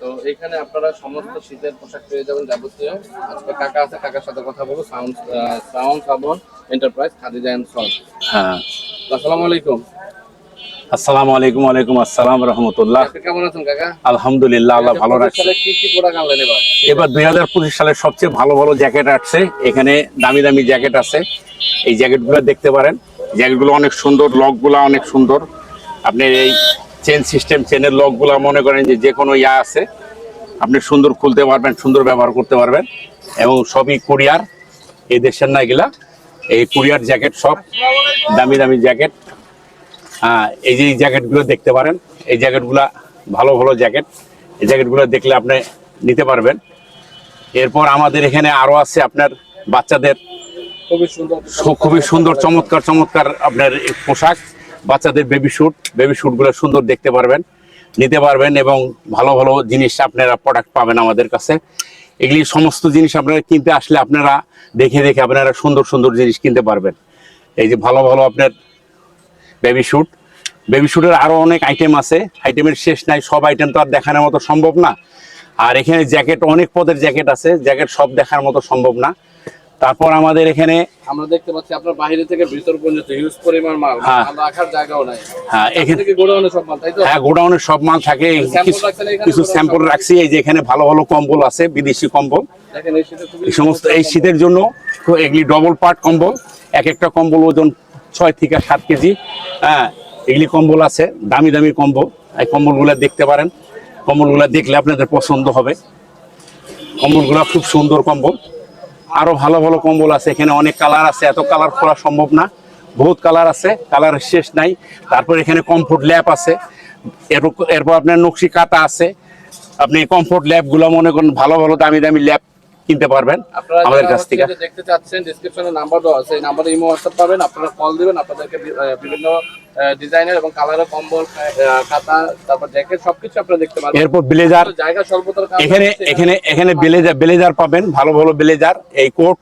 তো এখানে আপনারা সমস্ত শীতের পোশাক পেয়ে যাবেন যাবতীয়। আজকে কাকা আছে কাকার সাথে কথা বলব। সাউন্ড সাউন্ড সাবন এন্টারপ্রাইজ খাদিজা এন্ড সল হ্যাঁ। আসসালামু আলাইকুম। আসসালামু আলাইকুম ওয়ালাইকুম আসসালাম রহমতুল্লাহ। কেমন আছেন কাকা? আলহামদুলিল্লাহ আল্লাহ ভালো রাখছে। কি কি প্রোডাক্ট আনলেন এবার? এবার দুই হাজার পঁচিশ সালের সবচেয়ে ভালো ভালো জ্যাকেট আসছে। এখানে দামি দামি জ্যাকেট আছে। এই জ্যাকেটগুলো দেখতে পারেন। জ্যাকেটগুলো অনেক সুন্দর লকগুলো অনেক সুন্দর। আপনি এই চেন সিস্টেম চেনের লকগুলো মনে করেন যে যে কোনো ইয়া আছে আপনি সুন্দর খুলতে পারবেন সুন্দর ব্যবহার করতে পারবেন। এবং সবই কুরিয়ার এই দেশের না এগুলা এই কুরিয়ার জ্যাকেট সব দামি দামি জ্যাকেট হ্যাঁ এই যে এই জ্যাকেটগুলো দেখতে পারেন এই জ্যাকেটগুলা ভালো ভালো জ্যাকেট এই জ্যাকেটগুলো দেখলে আপনি নিতে পারবেন। এরপর আমাদের এখানে আরও আছে আপনার বাচ্চাদের খুবই সুন্দর। খুবই সুন্দর চমৎকার চমৎকার আপনার পোশাক। বাচ্চাদের বেবি শ্যুট বেবি স্যুটগুলো সুন্দর দেখতে পারবেন, নিতে পারবেন এবং ভালো ভালো জিনিস আপনারা প্রোডাক্ট পাবেন আমাদের কাছে। এগুলি সমস্ত জিনিস আপনারা কিনতে আসলে আপনারা দেখে দেখে আপনারা সুন্দর সুন্দর জিনিস কিনতে পারবেন। এই যে ভালো ভালো আপনার বেবি শ্যুট বেবি শ্যুটের আরও অনেক আইটেম আছে। আইটেমের শেষ নাই, সব আইটেম তো আর দেখানোর মতো সম্ভব না। আর এখানে জ্যাকেট অনেক পদের জ্যাকেট আছে জ্যাকেট সব দেখার মতো সম্ভব না। তারপর আমাদের এখানে আমরা দেখতে পাচ্ছি আপনার বাইরে থেকে ভিতর পর্যন্ত হিউজ পরিমাণ মাল। হ্যাঁ। রাখার জায়গাও নাই। হ্যাঁ এখানে গোডাউনে সব মাল তাই তো? হ্যাঁ গোডাউনের সব মাল থাকে। কিছু- স্যাম্পল রাখছি এই যে এখানে ভালো ভালো কম্বল আছে বিদেশি কম্বল। এই সমস্ত এই শীতের জন্য তো এগুলি ডবল পার্ট কম্বল। এক একটা কম্বল ওজন ছয় থেকে সাত কেজি। হ্যাঁ এগুলি কম্বল আছে দামি দামি কম্বল। এই কম্বলগুলো দেখতে পারেন। কম্বলগুলো দেখলে আপনাদের পছন্দ হবে। কম্বলগুলো খুব সুন্দর কম্বল। আরও ভালো ভালো কম্বল আছে, এখানে অনেক কালার আছে, এত কালার খোলা সম্ভব না। বহুত কালার আছে, কালার শেষ নাই। তারপর এখানে কমফোর্ট ল্যাপ আছে। এরপর আপনার নকশি কাটা আছে। আপনি কমফোর্ট ল্যাবগুলো মনে করেন ভালো ভালো দামি দামি ল্যাব কিনতে পারবেন আমাদের কাছ থেকে। দেখতে চাচ্ছেন ডেসক্রিপশনে নাম্বার দেওয়া আছে এই নাম্বারে ইমো হোয়াটসঅ্যাপ পাবেন আপনারা কল দিবেন আপনাদেরকে বিভিন্ন ডিজাইনের এবং কালারের কম্বল খাতা তারপর জ্যাকেট সবকিছু আপনারা দেখতে পারবেন। এরপর ব্লেজার জায়গা স্বল্পতার কারণে এখানে এখানে এখানে ব্লেজার ব্লেজার পাবেন ভালো ভালো ব্লেজার এই কোট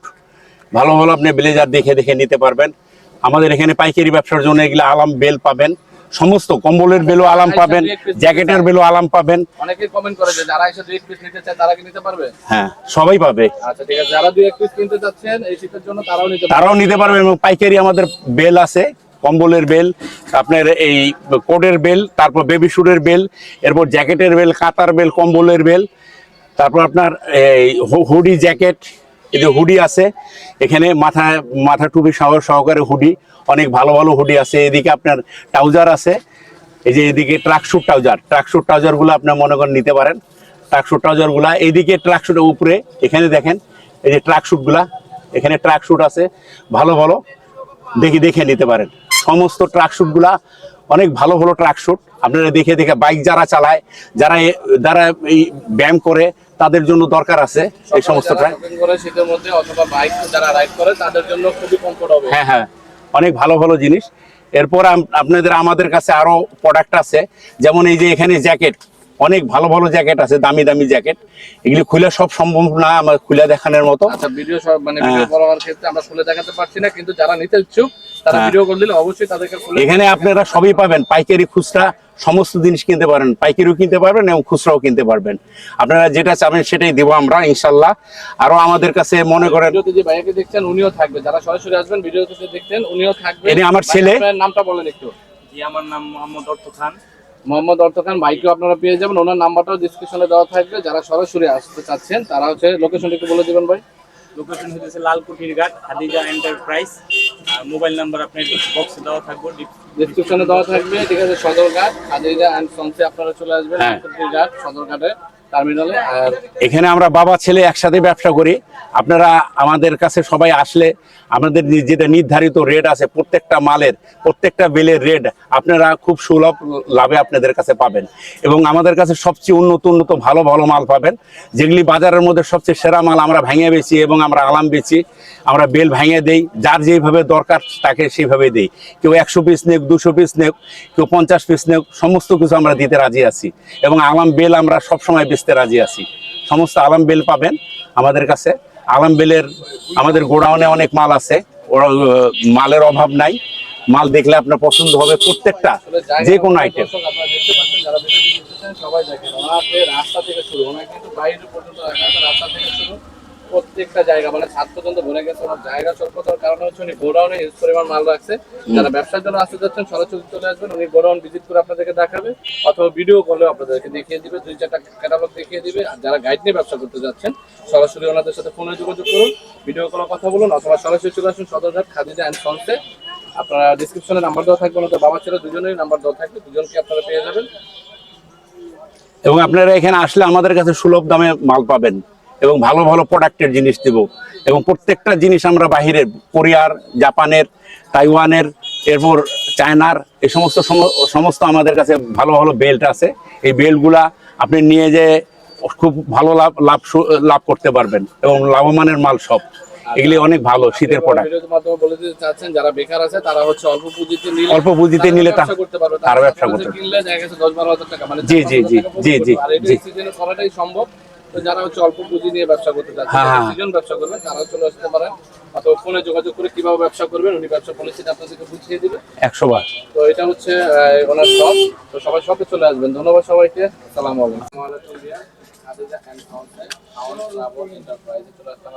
ভালো ভালো আপনি ব্লেজার দেখে দেখে নিতে পারবেন। আমাদের এখানে পাইকারি ব্যবসার জন্য এগুলো আলাম বেল পাবেন। সমস্ত কম্বলের বেলও আলাম পাবেন জ্যাকেটের বেলও আলাম পাবেন। অনেকে কমেন্ট করে যে যারা এসে দুই পিস নিতে চায় তারা কি নিতে পারবে? হ্যাঁ সবাই পাবে। আচ্ছা ঠিক আছে যারা দুই পিস কিনতে চাচ্ছেন এই শীতের জন্য তারাও নিতে পারবে। তারাও নিতে পারবেন এবং পাইকারি আমাদের বেল আছে কম্বলের বেল আপনার এই কোটের বেল তারপর বেবি শুটের বেল এরপর জ্যাকেটের বেল কাতার বেল কম্বলের বেল তারপর আপনার এই হুডি জ্যাকেট এই যে হুডি আছে এখানে মাথা মাথা টুপি সহ সহকারে হুডি। অনেক ভালো ভালো হুডি আছে এদিকে আপনার ট্রাউজার আছে। এই যে এদিকে ট্রাকশুট ট্রাউজার ট্রাকশুট ট্রাউজারগুলো আপনার মনে করেন নিতে পারেন। ট্রাকশুট ট্রাউজারগুলা এইদিকে ট্রাকশুটের উপরে এখানে দেখেন এই যে ট্রাকশুটগুলা এখানে ট্রাকশুট আছে ভালো ভালো দেখে দেখে নিতে পারেন। সমস্ত ট্রাকশুটগুলা অনেক ভালো ভালো ট্রাকশুট আপনারা দেখে দেখে বাইক যারা চালায় যারা যারা এই ব্যায়াম করে তাদের জন্য দরকার আছে এই সমস্ত ট্রাক শীতের মধ্যে অথবা বাইক যারা রাইড করে তাদের জন্য খুবই কমফোর্ট হবে হ্যাঁ হ্যাঁ। অনেক ভালো ভালো জিনিস। এরপর আপনাদের আমাদের কাছে আরও প্রোডাক্ট আছে। যেমন এই যে এখানে জ্যাকেট অনেক ভালো ভালো জ্যাকেট আছে দামি দামি জ্যাকেট এগুলি খুলে সব সম্ভব না আমার খুলে দেখানোর মতো। আচ্ছা ভিডিও মানে ভিডিও হ্যাঁ। করার ক্ষেত্রে আমরা খুলে দেখাতে পারছি না কিন্তু যারা নিতে ইচ্ছুক তারা হ্যাঁ। ভিডিও করে দিলে অবশ্যই তাদেরকে এখানে আপনারা সবই পাবেন পাইকারি খুচরা সমস্ত জিনিস কিনতে পারেন পাইকারিও কিনতে পারবেন এবং খুচরাও কিনতে পারবেন। আপনারা যেটা চাবেন সেটাই দেবো আমরা ইনশাল্লাহ। আরও আমাদের কাছে মনে করেন ভিডিওতে যে ভাইয়াকে দেখছেন উনিও থাকবে। যারা সরাসরি আসবেন ভিডিওতে যে দেখছেন উনিও থাকবে। এনে আমার ছেলে। নামটা বলেন একটু। জি আমার নাম মোহাম্মদ অর্থ খান। মোহাম্মদ অর্থ খান ভাইকেও আপনারা পেয়ে যাবেন। ওনার নাম্বারটাও ডিসক্রিপশনে দেওয়া থাকবে। যারা সরাসরি আসতে চাচ্ছেন তারা হচ্ছে লোকেশনটা একটু বলে দেবেন ভাই। লোকেশন হচ্ছে লালকুটির ঘাট খাদিজা এন্টারপ্রাইজ আর মোবাইল নাম্বার আপনার বক্সে দেওয়া থাকবে ডিসক্রিপশনে দেওয়া থাকবে ঠিক আছে সদরঘাট খাদিজা অ্যান্ড সন্সে আপনারা চলে আসবেন লালকুটির ঘাট সদরঘাটে। টার্মিনালে এখানে আমরা বাবা, ছেলে একসাথে ব্যবসা করি। আপনারা আমাদের কাছে সবাই আসলে আমাদের যেটা নির্ধারিত রেট আছে, প্রত্যেকটা মালের, প্রত্যেকটা বেলের রেট আপনারা খুব সুলভ লাভে আপনাদের কাছে পাবেন। এবং আমাদের কাছে সবচেয়ে উন্নত উন্নত, ভালো ভালো মাল পাবেন। যেগুলি বাজারের মধ্যে সবচেয়ে সেরা মাল আমরা ভেঙে বেচি এবং আমরা আলাম বেচি। আমরা বেল ভেঙে দেই, যার যেভাবে দরকার তাকে সেইভাবে দেই। কেউ একশো পিস নেক, দুশো পিস নেক, কেউ পঞ্চাশ পিস নেক, সমস্ত কিছু আমরা দিতে রাজি আছি। এবং আলাম বেল আমরা সবসময় বেচতে রাজি আছি। সমস্ত আলাম বেল পাবেন আমাদের কাছে। আলাম বেলের আমাদের গোডাউনে অনেক মাল আছে। মালের অভাব নাই। মাল দেখলে আপনার পছন্দ হবে প্রত্যেকটা যে কোনো আইটেম সবাই দেখেন রাস্তা থেকে শুরু। প্রত্যেকটা জায়গা মানে ছাদ পর্যন্ত ভরে গেছে ওনার জায়গা স্বল্পতার কারণে হচ্ছে উনি গোডাউনে হিউজ পরিমাণ মাল রাখছে। যারা ব্যবসার জন্য আসতে যাচ্ছেন সরাসরি চলে আসবেন উনি গোডাউন ভিজিট করে আপনাদেরকে দেখাবে অথবা ভিডিও কলেও আপনাদেরকে দেখিয়ে দিবে দুই চারটা ক্যাটালগ দেখিয়ে দিবে আর যারা গাইড নিয়ে ব্যবসা করতে যাচ্ছেন সরাসরি ওনাদের সাথে ফোনে যোগাযোগ করুন ভিডিও কলে কথা বলুন অথবা সরাসরি চলে আসুন সদরঘাট খাদিজা অ্যান্ড সন্সে। আপনারা ডিসক্রিপশনে নাম্বার দেওয়া থাকবে ওনাদের বাবা ছেলে দুজনেরই নাম্বার দেওয়া থাকবে দুজনকে আপনারা পেয়ে যাবেন। এবং আপনারা এখানে আসলে আমাদের কাছে সুলভ দামে মাল পাবেন। এবং ভালো ভালো প্রোডাক্টের জিনিস দেব। এবং প্রত্যেকটা জিনিস আমরা বাহিরের কোরিয়ার জাপানের তাইওয়ানের এরপর চায়নার এই সমস্ত সমস্ত আমাদের কাছে ভালো ভালো বেল্ট আছে। এই বেল্টগুলা আপনি নিয়ে যে খুব ভালো লাভ লাভ লাভ করতে পারবেন এবং লাভমানের মাল সব। এগুলি অনেক ভালো শীতের প্রোডাক্ট যারা বেকার আছে তারা হচ্ছে অল্প পুঁজিতে নিলে অল্প পুঁজিতে তারা নিলে তা- ব্যবসা করতে তারা ব্যবসা মানে জি, জি, জি, জি, জি, জি। সম্ভব। যারা হচ্ছে অল্প পুঁজি নিয়ে ব্যবসা করতে চাচ্ছে হ্যাঁ, হ্যাঁ। ব্যবসা করবেন তারা চলে আসতে পারেন। অথবা ফোনে যোগাযোগ করে কীভাবে ব্যবসা করবেন উনি ব্যবসা পলিসিটা আপনাদেরকে বুঝিয়ে দিবে। একশো বার। তো এটা হচ্ছে আহ, ওনার শপ তো সবাই শপে চলে আসবেন। ধন্যবাদ সবাইকে। সালাম আলাইকুম। লাভ এন্টারপ্রাইজে চলে আসতে